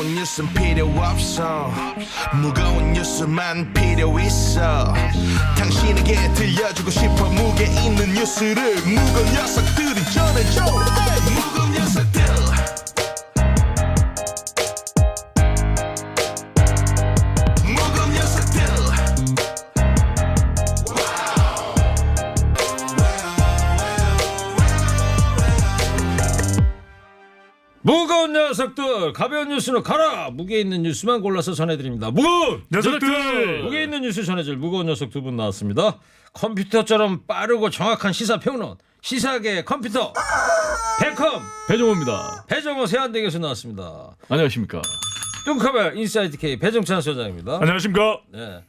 무거운 뉴스는 필요 없어. 무거운 뉴스만 필요 있어. 당신에게 들려주고 싶어 무게 있는 뉴스를 무거운 녀석들이 전해줘. 무거운 녀석들 녀석들 가벼운 뉴스는 가라 무게 있는 뉴스만 골라서 전해드립니다 무거운 녀석들! 무게 있는 뉴스 전해줄 무거운 녀석 두 분 나왔습니다 컴퓨터처럼 빠르고 정확한 시사 평론 시사계 컴퓨터 백컴 배종호입니다. 배정호 세한대 교수 나왔습니다 안녕하십니까. 뚱카벨 인사이트 K 배정찬 소장입니다 안녕하십니까? 네.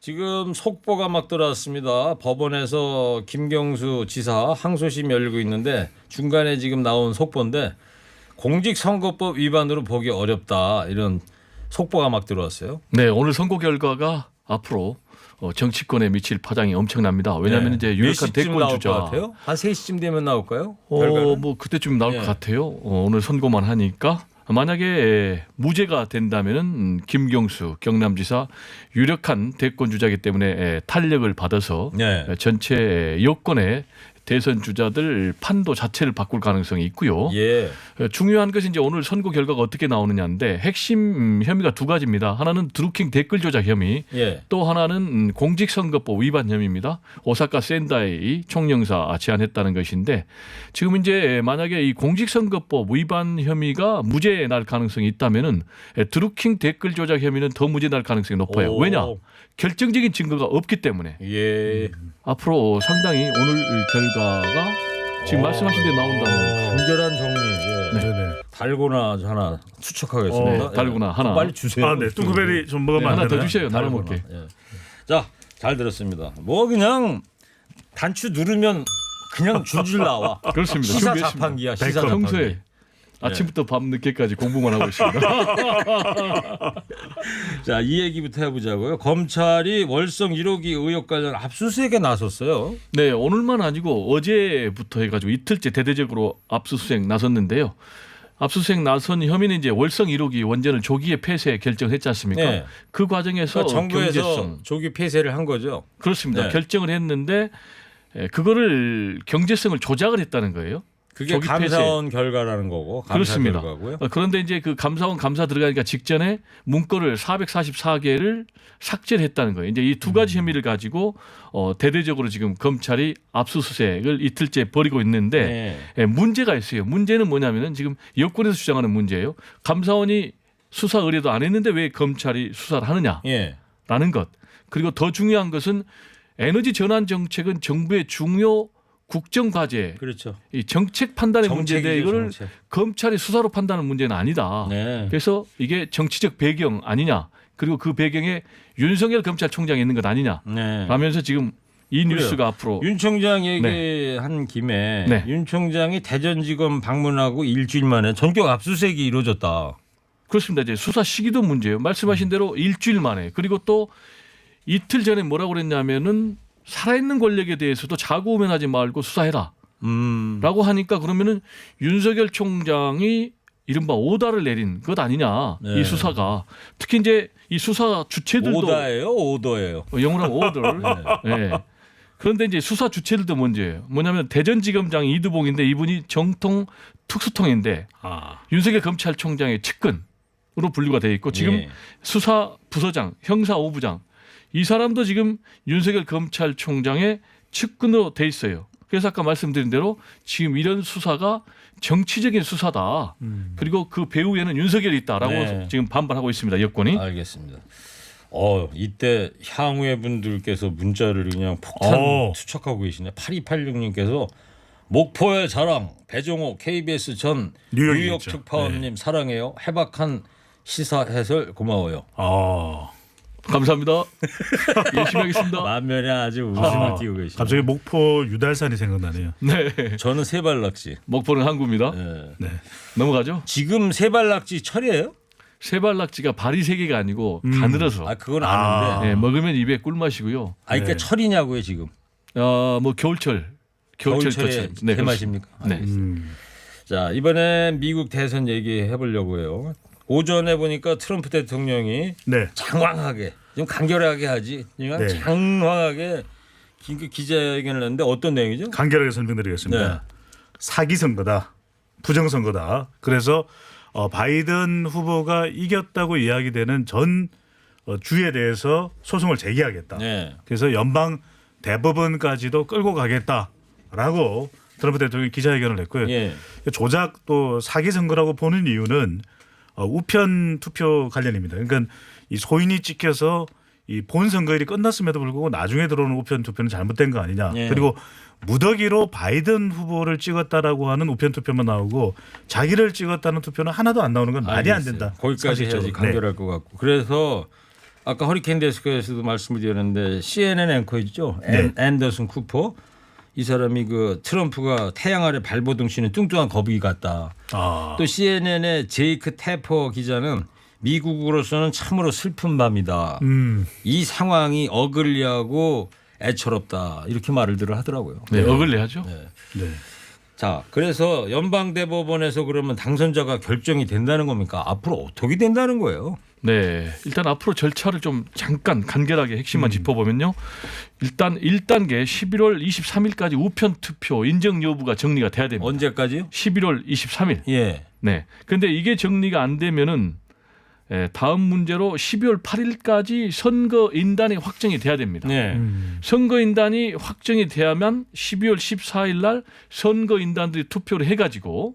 지금 속보가 막 들어왔습니다. 법원에서 김경수 지사 항소심 열리고 있는데 중간에 지금 나온 속보인데 공직선거법 위반으로 보기 어렵다 이런 속보가 막 들어왔어요. 네, 오늘 선거 결과가 앞으로 어, 정치권에 미칠 파장이 엄청납니다. 왜냐하면 네. 이제 몇 유력한 대권 주자. 한 3시쯤 되면 나올까요? 어, 결과는? 뭐 그때쯤 나올 예. 것 같아요. 어, 오늘 선고만 하니까 만약에 무죄가 된다면은 음, 김경수 경남지사 유력한 대권 주자이기 때문에 에, 탄력을 받아서 네. 에, 전체 여권의 대선 주자들 판도 자체를 바꿀 가능성이 있고요. 예. 어, 중요한 것이 이제 오늘 선거 결과가 어떻게 나오느냐인데 핵심 음, 혐의가 두 가지입니다. 하나는 드루킹 댓글 조작 혐의, 예. 또 하나는 음, 공직선거법 위반 혐의입니다. 오사카 센다이 총영사 제안했다는 것인데 지금 이제 만약에 이 공직선거법 위반 혐의가 무죄 날 가능성이 있다면은 에, 드루킹 댓글 조작 혐의는 더 무죄 날 가능성이 높아요. 오. 왜냐? 결정적인 증거가 없기 때문에 예. 앞으로 상당히 오늘 이결 과가 지금 말씀하신 대로 나온다는 간결한 정리. 예. 네네. 달고나 하나 추측하겠습니다. 어, 달고나 예. 하나. 빨리 주세요. 아, 네. 뚱크벨이 좀 먹으면 안 하나 더 되나요? 주세요. 나눠 달고나. 먹게. 예. 자, 잘 들었습니다. 뭐 그냥 단추 누르면 그냥 줄줄 나와. 그렇습니다. 시사 준비했습니다. 자판기야. 시사 백컴. 자판기. 평소에 아침부터 밤 늦게까지 공부만 하고 있습니다. 자, 이 얘기부터 해보자고요. 검찰이 월성 1호기 의혹 관련 압수수색에 나섰어요. 네, 오늘만 아니고 어제부터 해가지고 이틀째 대대적으로 압수수색 나섰는데요. 압수수색 나선 혐의는 이제 월성 1호기 원전을 조기에 폐쇄 결정했지 않습니까? 네. 그 과정에서 그러니까 정부에서 경제성 조기 폐쇄를 한 거죠. 그렇습니다. 네. 결정을 했는데 에, 그거를 경제성을 조작을 했다는 거예요. 그게 조기 감사원 결과라는 거고 감사 그렇습니다. 결과고요. 어, 그런데 이제 그 감사원 감사 들어가니까 직전에 문건을 444개를 삭제를 했다는 거예요. 이제 이두 음. 가지 혐의를 가지고 어, 대대적으로 지금 검찰이 압수수색을 이틀째 벌이고 있는데 네. 예, 문제가 있어요. 문제는 뭐냐면은 지금 여권에서 주장하는 문제예요. 감사원이 수사 의뢰도 안 했는데 왜 검찰이 수사를 하느냐라는 예. 것. 그리고 더 중요한 것은 에너지 전환 정책은 정부의 중요 국정 과제, 그렇죠. 이 정책 판단의 문제인데 정책이죠, 이거를 정책. 검찰이 수사로 판단하는 문제는 아니다. 네. 그래서 이게 정치적 배경 아니냐. 그리고 그 배경에 윤석열 검찰총장이 있는 것 아니냐. 네. 라면서 지금 이 그래요. 뉴스가 앞으로 윤 총장 얘기한 김에 네. 윤 총장이 대전지검 방문하고 일주일 만에 전격 압수수색이 이루어졌다. 그렇습니다. 이제 수사 시기도 문제예요. 말씀하신 대로 일주일 만에 그리고 또 이틀 전에 뭐라고 그랬냐면은 살아있는 권력에 대해서도 자고우면하지 말고 수사해라. 음. 라고 하니까 그러면은 윤석열 총장이 이른바 오다를 내린 것 아니냐. 네. 이 수사가. 특히 이제 이 수사 주체들도 오다예요, 오더예요. 어, 영어로 오더를. 예. 그런데 이제 수사 주체들도 문제예요. 뭐냐면 대전지검장 이두봉인데 이분이 정통 특수통인데 아. 윤석열 검찰총장의 측근으로 분류가 돼 있고 지금 예. 수사 부서장, 형사 5부장 이 사람도 지금 윤석열 검찰총장의 측근으로 돼 있어요. 그래서 아까 말씀드린 대로 지금 이런 수사가 정치적인 수사다. 그리고 그 배후에는 윤석열이 있다라고 네. 지금 반발하고 있습니다. 여권이. 알겠습니다. 어, 이때 향후의 분들께서 문자를 그냥 폭탄 어. 투척하고 계시네. 8286님께서 목포의 자랑 배종호 KBS 전 뉴욕이겠죠. 뉴욕 특파원님 사랑해요. 해박한 시사 해설 고마워요. 아. 감사합니다. 열심히 하겠습니다. 만면에 아주 웃음을 아, 띄우고 계시네. 갑자기 목포 유달산이 생각나네요. 네. 저는 세발낙지. 목포는 항구입니다. 예. 네. 넘어가죠. 지금 세발낙지 철이에요? 세발낙지가 발이 세 개가 아니고 음. 가늘어서 아 그건 아. 아는데. 네, 먹으면 입에 꿀맛이고요. 아 그러니까 네. 철이냐고요 지금. 어, 뭐 겨울철. 겨울철 겨울철에 네, 대맛입니까? 네. 음. 자 이번엔 미국 대선 얘기해 보려고 해요. 오전에 보니까 트럼프 대통령이 네. 장황하게 좀 간결하게 하지 그냥 네. 장황하게 기- 그 기자회견을 했는데 어떤 내용이죠? 간결하게 설명드리겠습니다. 네. 사기 선거다, 부정 선거다. 그래서 어, 바이든 후보가 이겼다고 이야기되는 전 어, 주에 대해서 소송을 제기하겠다. 네. 그래서 연방 대법원까지도 끌고 가겠다라고 트럼프 대통령이 기자회견을 했고요. 예. 조작 또 사기 선거라고 보는 이유는 어, 우편 투표 관련입니다. 그러니까 이 소인이 찍혀서 이 본 선거일이 끝났음에도 불구하고 나중에 들어오는 우편 투표는 잘못된 거 아니냐. 예. 그리고 무더기로 바이든 후보를 찍었다라고 하는 우편 투표만 나오고 자기를 찍었다는 투표는 하나도 안 나오는 건 말이 안. 된다. 거기까지. 해야지 간결할 것 같고. 그래서 아까 허리케인 데스크에서도 말씀을 드렸는데 CNN 앵커 있죠. 앤, 앤더슨 쿠퍼. 이 사람이 그 트럼프가 태양 아래 발버둥 치는 뚱뚱한 거북이 같다. 아, 또 CNN의 제이크 태퍼 기자는 미국으로서는 참으로 슬픈 밤이다. 음, 이 상황이 어글리하고 애처롭다. 이렇게 말을 들어 하더라고요. 네, 어글리하죠. 네. 자, 그래서 연방대법원에서 그러면 당선자가 결정이 된다는 겁니까? 앞으로 어떻게 된다는 거예요? 네, 일단 앞으로 절차를 좀 잠깐 간결하게 핵심만 짚어보면요. 일단 1단계 11월 23일까지 우편 투표 인정 여부가 정리가 돼야 됩니다. 언제까지요? 11월 23일. 예. 네. 근데 이게 정리가 안 되면은 에, 다음 문제로 12월 8일까지 선거 인단이 확정이 돼야 됩니다. 네. 음, 선거 인단이 확정이 돼야만 12월 14일 날 선거 인단들이 투표를 해가지고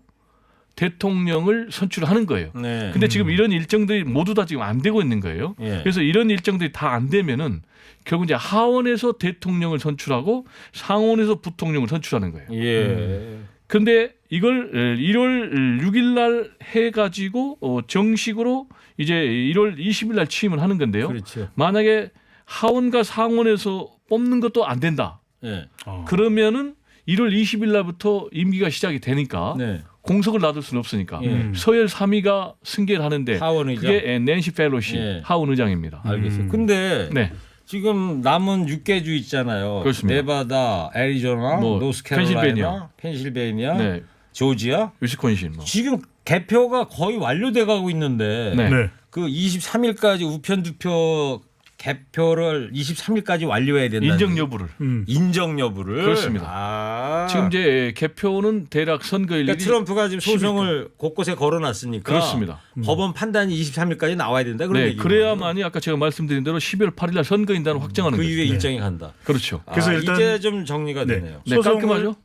대통령을 선출하는 거예요. 네. 근데 지금 이런 일정들이 모두 다 지금 안 되고 있는 거예요. 예. 그래서 이런 일정들이 다 안 되면은 결국 이제 하원에서 대통령을 선출하고 상원에서 부통령을 선출하는 거예요. 예. 근데 이걸 1월 6일 날 해가지고 어, 정식으로 이제 1월 20일 날 취임을 하는 건데요. 그렇죠. 만약에 하원과 상원에서 뽑는 것도 안 된다. 예. 어. 그러면은 1월 20일 날부터 임기가 시작이 되니까 네. 공석을 놔둘 수는 없으니까 예. 서열 3위가 승계를 하는데 하원 의장. 그게 낸시 펠로시 예. 하원 의장입니다. 알겠어요. 음. 근데 네. 지금 남은 6개 주 있잖아요. 그렇습니다. 네바다, 애리조나, 뭐, 노스캐롤라이나, 펜실베니아. 펜실베니아, 네. 조지아. 위스콘신 뭐. 지금 개표가 거의 완료돼 가고 있는데 네. 네. 그 23일까지 우편 투표 개표를 23일까지 완료해야 된다. 인정 여부를. 음. 인정 여부를 그렇습니다. 아. 지금 이제 개표는 대략 선거일이 그러니까 트럼프가 지금 소송을 곳곳에 걸어놨으니까 그렇습니다. 법원 판단이 23일까지 나와야 된다. 그런 네. 그래야만이 아까 제가 말씀드린 대로 12월 8일 날 선거인단을 확정하는 그 거죠. 이후에 일정이 간다. 그렇죠. 그래서 아, 일단- 이제 좀 정리가 네. 되네요. 네, 깔끔하죠?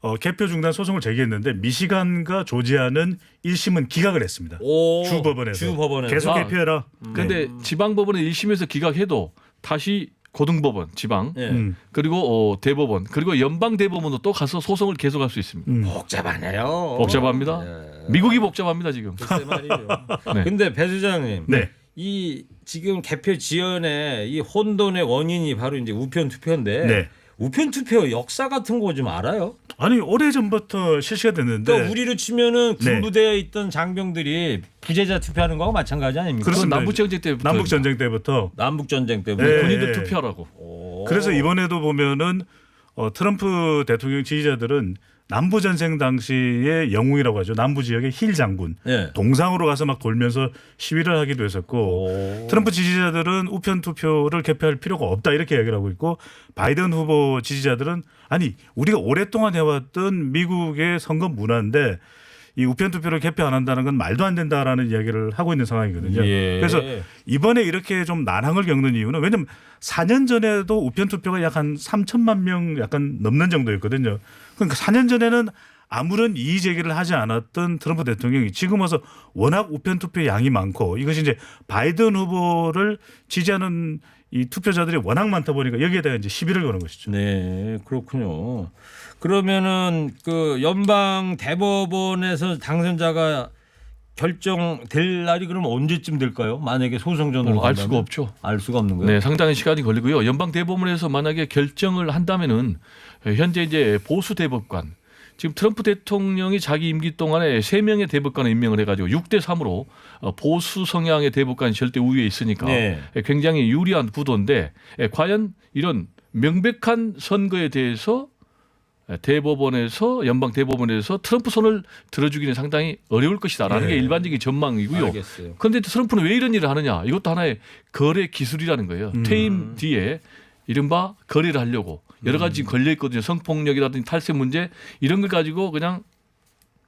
어, 개표 중단 소송을 제기했는데 미시간과 조지아는 1심은 기각을 했습니다. 오, 주 법원에서 주 법원에서 계속 아, 개표해라. 근데 네. 지방 법원의 1심에서 기각해도 다시 고등법원 지방 예. 음. 그리고 어, 대법원 그리고 연방 대법원도 또 가서 소송을 계속할 수 있습니다. 음. 복잡하네요. 복잡합니다. 네. 미국이 복잡합니다 지금. 글쎄 말이죠. 네. 근데 배 수장님, 네. 이 지금 개표 지연의 이 혼돈의 원인이 바로 이제 우편 투표인데 네. 우편 투표 역사 같은 거 좀 알아요? 아니 오래 전부터 실시가 됐는데 그러니까 우리로 치면은 네. 군부대에 있던 장병들이 부재자 투표하는 거하고 마찬가지 아닙니까? 그렇습니다. 남북 전쟁 때부터 남북 전쟁 때부터 남북 전쟁 때문에 네. 군인들 투표하라고. 오. 그래서 이번에도 보면은 어, 트럼프 대통령 지지자들은 남부 전쟁 당시의 영웅이라고 하죠. 남부 지역의 힐 장군 네. 동상으로 가서 막 돌면서 시위를 하기도 했었고 오. 트럼프 지지자들은 우편 투표를 개표할 필요가 없다 이렇게 이야기를 하고 있고 바이든 후보 지지자들은 아니 우리가 오랫동안 해왔던 미국의 선거 문화인데 이 우편 투표를 개표 안 한다는 건 말도 안 된다라는 이야기를 하고 있는 상황이거든요. 예. 그래서 이번에 이렇게 좀 난항을 겪는 이유는 왜냐면 4년 전에도 우편 투표가 약 한 3천만 명 약간 넘는 정도였거든요. 그러니까 4년 전에는 아무런 이의 제기를 하지 않았던 트럼프 대통령이 지금 와서 워낙 우편 투표 양이 많고 이것이 이제 바이든 후보를 지지하는 이 투표자들이 워낙 많다 보니까 여기에다가 이제 시비를 거는 것이죠. 네, 그렇군요. 그러면은 그 연방 대법원에서 당선자가 결정될 날이 그럼 언제쯤 될까요? 만약에 소송전으로 어, 알? 수가 없죠. 알 수가 없는 거예요. 네, 상당히 시간이 걸리고요. 연방 대법원에서 만약에 결정을 한다면은 현재 이제 보수 대법관 지금 트럼프 대통령이 자기 임기 동안에 세 명의 대법관을 임명을 해가지고 6대 3으로 어, 보수 성향의 대법관이 절대 우위에 있으니까 네. 굉장히 유리한 구도인데 예, 과연 이런 명백한 선거에 대해서 대법원에서 연방 대법원에서 트럼프 손을 들어주기는 상당히 어려울 것이다라는 예. 게 일반적인 전망이고요. 알겠어요. 그런데 트럼프는 왜 이런 일을 하느냐? 이것도 하나의 거래 기술이라는 거예요. 음. 퇴임 뒤에 이른바 거래를 하려고 여러 가지 걸려 있거든요. 성폭력이라든지 탈세 문제 이런 걸 가지고 그냥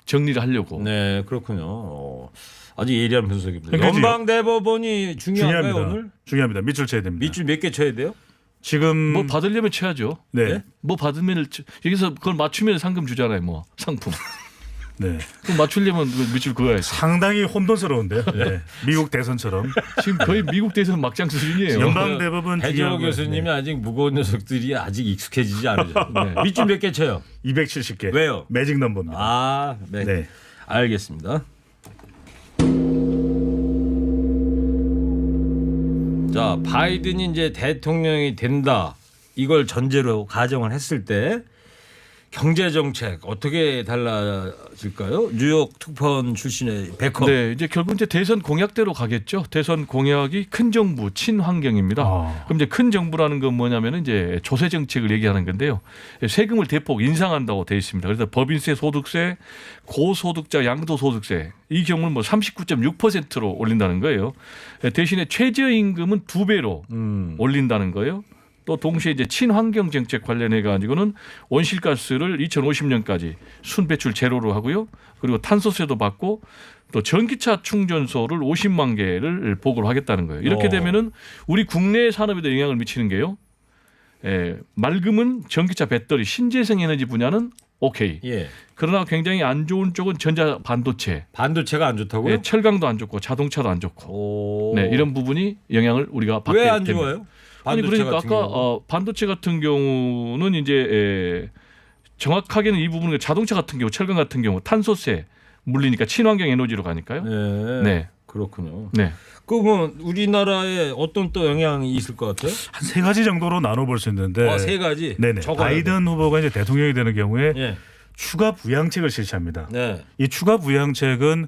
정리를 하려고. 네, 그렇군요. 어, 아주 예리한 분석입니다. 그러니까 연방 대법원이 중요한가요 중요합니다. 오늘? 중요합니다. 밑줄 쳐야 됩니다. 밑줄 몇 개 쳐야 돼요? 지금 뭐 받으려면 쳐야죠. 네. 네? 뭐 받으면 여기서 그걸 맞추면 상금 주잖아요. 뭐 상품. 네. 그럼 맞추려면 그 밑줄 그어야죠. 상당히 혼돈스러운데요. 네. 미국 대선처럼 지금 거의 미국 대선 막장 수준이에요. 연방 대법원 배재호 중요한 교수님이 거예요. 아직 무거운 녀석들이 아직 익숙해지지 않으죠. 네. 밑줄 몇 개 쳐요? 네. 270개. 왜요? 매직 넘버입니다. 아, 네. 네. 알겠습니다. 자, 바이든이 이제 대통령이 된다. 이걸 전제로 가정을 했을 때 경제 정책 어떻게 달라질까요? 뉴욕 특파원 출신의 베컴. 네, 이제 결국 이제 대선 공약대로 가겠죠. 대선 공약이 큰 정부, 친환경입니다. 아. 그럼 이제 큰 정부라는 건 뭐냐면 이제 조세 정책을 얘기하는 건데요. 세금을 대폭 인상한다고 돼 있습니다. 그래서 법인세, 소득세, 고소득자 양도소득세 이 경우는 뭐 39.6%로 올린다는 거예요. 대신에 최저임금은 두 배로 음. 올린다는 거예요. 또 동시에 이제 친환경 정책 관련해 가지고는 온실가스를 2050년까지 순배출 제로로 하고요. 그리고 탄소세도 받고 또 전기차 충전소를 50만 개를 보고를 하겠다는 거예요. 이렇게 어. 되면은 우리 국내 산업에도 영향을 미치는 게요. 예, 맑음은 전기차 배터리, 신재생 에너지 분야는 오케이. 예. 그러나 굉장히 안 좋은 쪽은 전자 반도체, 반도체가 안 좋다고요? 예, 철강도 안 좋고 자동차도 안 좋고. 오. 네, 이런 부분이 영향을 우리가 받게 됩니다. 좋아요? 아니 그러니까 같은 아까 경우. 어, 반도체 같은 경우는 이제 에, 정확하게는 이 부분은 자동차 같은 경우, 철강 같은 경우 탄소세 물리니까 친환경 에너지로 가니까요. 네. 네. 그렇군요. 네. 그러면 우리나라에 어떤 또 영향이 있을 것 같아요? 한 세 가지 정도로 나눠볼 수 있는데 어, 세 가지. 네네. 바이든 후보가 이제 대통령이 되는 경우에 돼. 예. 추가 부양책을 실시합니다. 네. 이 추가 부양책은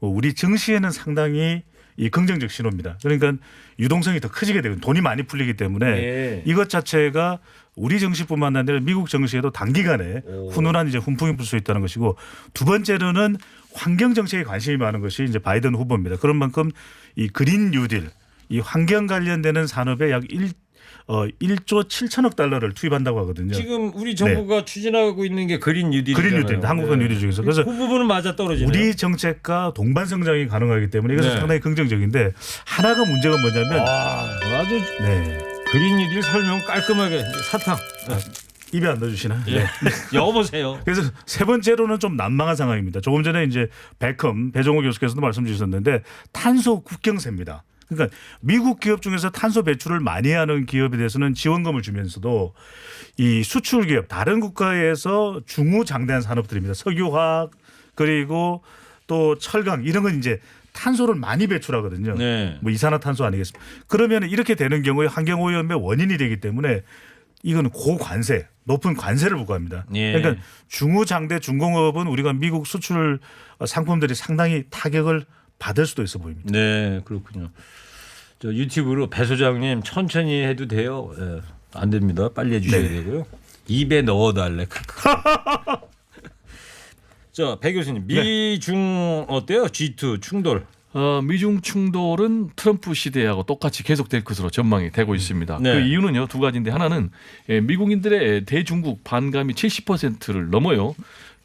우리 증시에는 상당히 이 긍정적 신호입니다. 그러니까 유동성이 더 커지게 되고 돈이 많이 풀리기 때문에 예. 이것 자체가 우리 증시뿐만 아니라 미국 증시에도 단기간에 오. 훈훈한 이제 훈풍이 불 수 있다는 것이고 두 번째로는 환경 정책에 관심이 많은 것이 이제 바이든 후보입니다. 그런 만큼 이 그린 뉴딜 이 환경 관련되는 산업에 약 1, 어, 1조 7천억 달러를 투입한다고 하거든요. 지금 우리 정부가 추진하고 있는 게 그린 뉴딜이잖아요. 네. 그린 뉴딜 한국은 뉴딜 중에서 그래서 그 부분은 맞아 떨어지네요. 우리 정책과 동반 성장이 가능하기 때문에 이것은 네. 상당히 긍정적인데 하나가 문제가 뭐냐면 와, 아주 네. 그린 뉴딜 설명 깔끔하게 사탕. 입에 안 넣어주시나? 예. 네. 여보세요. 그래서 세 번째로는 좀 난망한 상황입니다. 조금 전에 이제 베컴 배종호 교수께서도 말씀 주셨는데 탄소 국경세입니다. 그러니까 미국 기업 중에서 탄소 배출을 많이 하는 기업에 대해서는 지원금을 주면서도 이 수출 기업 다른 국가에서 중후장대한 산업들입니다. 석유화학 그리고 또 철강 이런 건 이제 탄소를 많이 배출하거든요. 네. 뭐 이산화탄소 아니겠습니까? 그러면 이렇게 되는 경우에 환경 오염의 원인이 되기 때문에 이건 고관세, 높은 관세를 부과합니다. 예. 그러니까 중후장대 중공업은 우리가 미국 수출 상품들이 상당히 타격을 받을 수도 있어 보입니다. 네, 그렇군요. 저 유튜브로 배 소장님 천천히 해도 돼요. 예. 안 됩니다. 빨리 해주셔야 네. 되고요. 입에 넣어달래. 자, 배 교수님 네. 미중 어때요? G2 충돌. 어, 미중 충돌은 트럼프 시대하고 똑같이 계속될 것으로 전망이 되고 있습니다. 네. 그 이유는요 두 가지인데 하나는 예, 미국인들의 대중국 반감이 70%를 넘어요.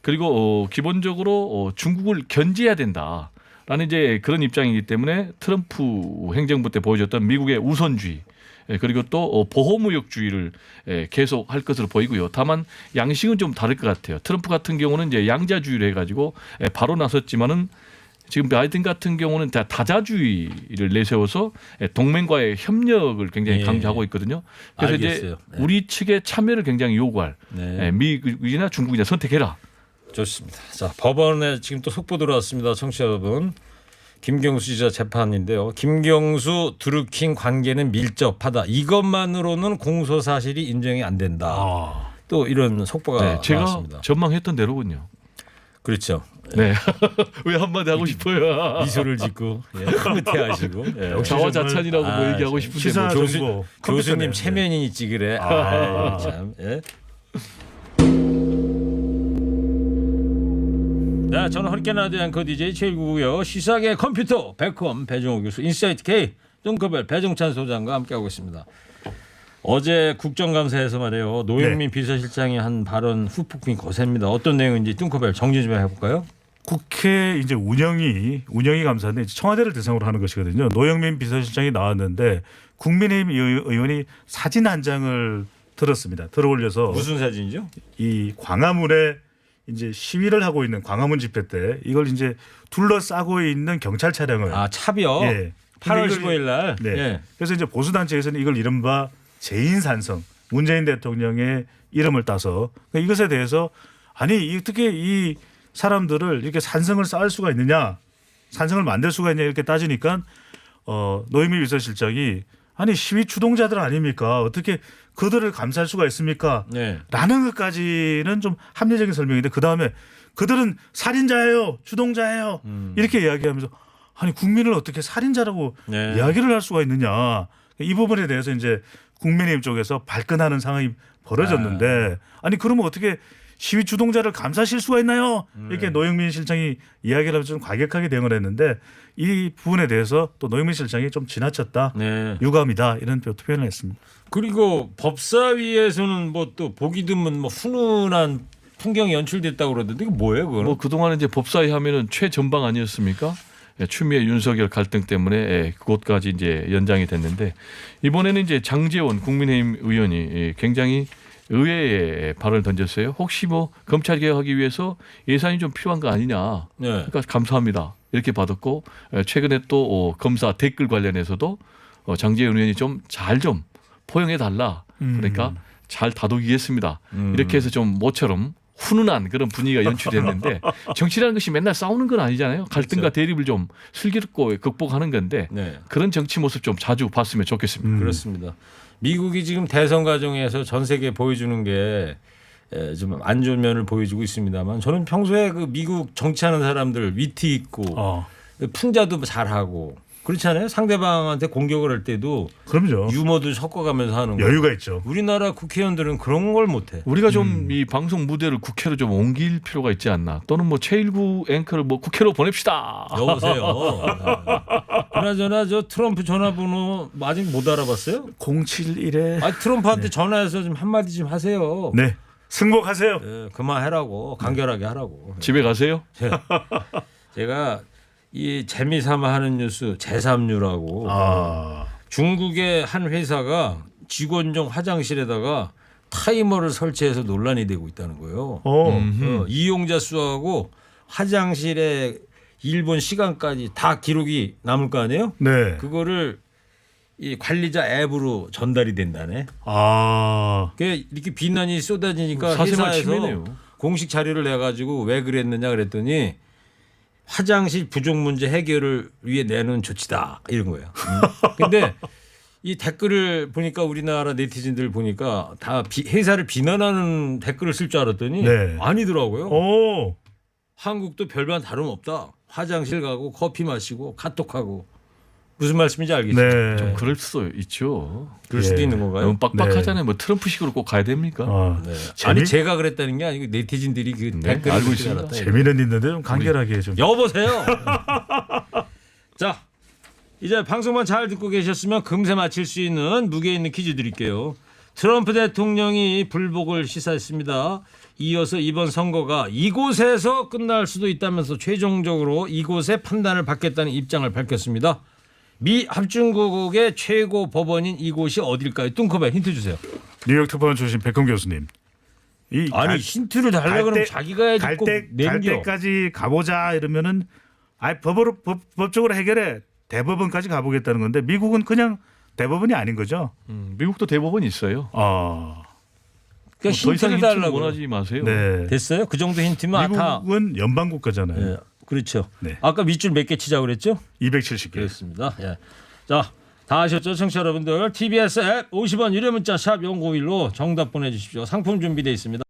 그리고 어, 기본적으로 어, 중국을 견제해야 된다. 라는 이제 그런 입장이기 때문에 트럼프 행정부 때 보여줬던 미국의 우선주의 예, 그리고 또 어, 보호무역주의를 예, 계속 할 것으로 보이고요. 다만 양식은 좀 다를 것 같아요. 트럼프 같은 경우는 이제 양자주의를 해가지고 예, 바로 나섰지만은 지금 바이든 같은 경우는 다 다자주의를 내세워서 예, 동맹과의 협력을 굉장히 예. 강조하고 있거든요. 그래서 알겠어요. 이제 네. 우리 측의 참여를 굉장히 요구할 네. 예, 미국이나 중국이나 선택해라. 좋습니다. 자, 법원에 지금 또 속보 들어왔습니다. 청취자 여러분. 김경수 지사 재판인데요. 김경수 드루킹 관계는 밀접하다. 이것만으로는 공소 사실이 인정이 안 된다. 아, 또 이런 속보가 네, 제가 나왔습니다. 전망했던 대로군요. 그렇죠. 네. 왜 한마디 하고 싶어요? 미소를 짓고 예, 흐뭇해하시고 예. 역시 자화자찬이라고 뭐 아, 얘기하고 참. 싶은데 뭐 교수, 정보 교수님 컴퓨터네요. 체면이 있지 그래. 아, 참. 예. 네, 저는 허리케나드 앵커 DJ 최일구고요. 시사계 컴퓨터 백컴 배정호 교수, 인사이트 K 뚱커벨 배정찬 소장과 함께하고 있습니다. 어제 국정감사에서 말이에요. 노영민 비서실장이 한 발언 후폭풍이 거셉니다. 어떤 내용인지 뚱커벨 정리 좀 해볼까요? 국회 이제 운영이 운영이 감사인데 청와대를 대상으로 하는 것이거든요. 노영민 비서실장이 나왔는데 국민의힘 의- 의원이 사진 한 장을 들었습니다. 들어올려서 무슨 사진이죠? 이 광화문에 이제 시위를 하고 있는 광화문 집회 때 이걸 이제 둘러싸고 있는 경찰 차량을 아 차비요. 예. 8월 근데 이걸 15일 날. 네. 예. 그래서 이제 보수 단체에서는 이걸 이른바 재인 산성 문재인 대통령의 이름을 따서 그러니까 이것에 대해서 아니 이- 어떻게 이 사람들을 이렇게 산성을 쌓을 수가 있느냐 산성을 만들 수가 있냐 이렇게 따지니까 어 노영민 비서실장이 아니 시위 주동자들 아닙니까 어떻게 그들을 감쌀 수가 있습니까? 네. 라는 것까지는 좀 합리적인 설명인데 그 다음에 그들은 살인자예요, 주동자예요. 이렇게 이야기하면서 아니 국민을 어떻게 살인자라고 네. 이야기를 할 수가 있느냐. 이 부분에 대해서 이제 국민의힘 쪽에서 발끈하는 상황이 벌어졌는데 아니 그러면 어떻게 시위 주동자를 감사 실 수가 있나요? 이렇게 노영민 실장이 이야기를 하면서 좀 과격하게 대응을 했는데 이 부분에 대해서 또 노영민 실장이 좀 지나쳤다, 네. 유감이다 이런 표현을 했습니다. 그리고 법사위에서는 뭐 또 보기 드문 뭐 훈훈한 풍경이 연출됐다고 그러던데 이거 뭐예요, 그거는? 뭐 그동안 이제 법사위 하면은 최전방 아니었습니까? 예, 추미애 윤석열 갈등 때문에 예, 그곳까지 이제 연장이 됐는데 이번에는 이제 장재원 국민의힘 의원이 예, 굉장히 의외의 발언을 던졌어요. 혹시 뭐 검찰 개혁하기 위해서 예산이 좀 필요한 거 아니냐? 네. 그러니까 감사합니다. 이렇게 받았고 예, 최근에 또 어, 검사 댓글 관련해서도 어, 장재원 의원이 좀잘좀 포용해 달라. 그러니까 잘 다독이겠습니다. 음. 이렇게 해서 좀 모처럼 훈훈한 그런 분위기가 연출됐는데 정치라는 것이 맨날 싸우는 건 아니잖아요. 갈등과 대립을 좀 슬기롭고 극복하는 건데 네. 그런 정치 모습 좀 자주 봤으면 좋겠습니다. 음. 그렇습니다. 미국이 지금 대선 과정에서 전 세계에 보여주는 게 좀 안 좋은 면을 보여주고 있습니다만 저는 평소에 그 미국 정치하는 사람들 위트 있고 어, 풍자도 잘하고 그렇잖아요. 상대방한테 공격을 할 때도 그럼요. 유머도 섞어가면서 하는 거. 여유가 있죠. 우리나라 국회의원들은 그런 걸 못해. 우리가 좀 이 방송 무대를 국회로 좀 옮길 필요가 있지 않나. 또는 뭐 최일구 앵커를 뭐 국회로 보냅시다. 여보세요. 그나저나 저 트럼프 전화번호 아직 못 알아봤어요? 071에 아 트럼프한테 전화해서 좀 한마디 좀 하세요. 네 승복하세요. 예, 그만하라고 간결하게 하라고. 집에 가세요. 제가 이 재미삼아 하는 뉴스 제3뉴라고 아 중국의 한 회사가 직원용 화장실에다가 타이머를 설치해서 논란이 되고 있다는 거예요. 어. 어, 이용자 수하고 화장실에 일본 시간까지 다 기록이 남을 거 아니에요? 네. 그거를 이 관리자 앱으로 전달이 된다네. 아 그 이렇게 비난이 쏟아지니까 회사에서 침해네요. 공식 자료를 내 가지고 왜 그랬느냐 그랬더니 화장실 부족 문제 해결을 위해 내놓은 조치다 이런 거예요. 음. 근데 이 댓글을 보니까 우리나라 네티즌들 보니까 다 비- 회사를 비난하는 댓글을 쓸 줄 알았더니 네. 아니더라고요. 오. 한국도 별반 다름 없다. 화장실 가고 커피 마시고 카톡하고 무슨 말씀인지 알겠죠? 네. 좀 그럴 수도 있죠. 그럴 수도 예. 있는 건가요? 너무 빡빡하잖아요. 뭐 트럼프식으로 꼭 가야 됩니까? 아, 네. 재미- 아니 제가 그랬다는 게 아니고 네티즌들이 그 네, 댓글을 알고 있습니다. 재미는 있는데 좀 간결하게 좀. 여보세요. 자, 이제 방송만 잘 듣고 계셨으면 금세 맞힐 수 있는 무게 있는 퀴즈 드릴게요. 트럼프 대통령이 불복을 시사했습니다. 이어서 이번 선거가 이곳에서 끝날 수도 있다면서 최종적으로 이곳에 판단을 받겠다는 입장을 밝혔습니다. 미 합중국의 최고 법원인 이곳이 어딜까요? 뚱커벨 힌트 주세요. 뉴욕 특파원 출신 백훈 교수님. 이 아니 갈- 힌트를 달라 갈 그러면 때- 자기가 해야지 갈꼭 때, 갈 남겨. 때까지 가보자 이러면은 아 법으로 법, 법적으로 해결해 대법원까지 가보겠다는 건데 미국은 그냥 대법원이 아닌 거죠. 음, 미국도 대법원 있어요. 아, 그러니까 뭐 더 이상 힌트를 힌트를 달라고. 원하지 마세요. 네. 됐어요? 그 정도 힌트면 아, 다 미국은 연방 국가잖아요. 예, 그렇죠. 네. 아까 밑줄 몇 개 치자 그랬죠? 270개. 그렇습니다. 예. 자, 다 아셨죠, 청취자 여러분들? TBS 앱 50원 유료 문자 샵 0951로 정답 보내 주십시오. 상품 준비되어 있습니다.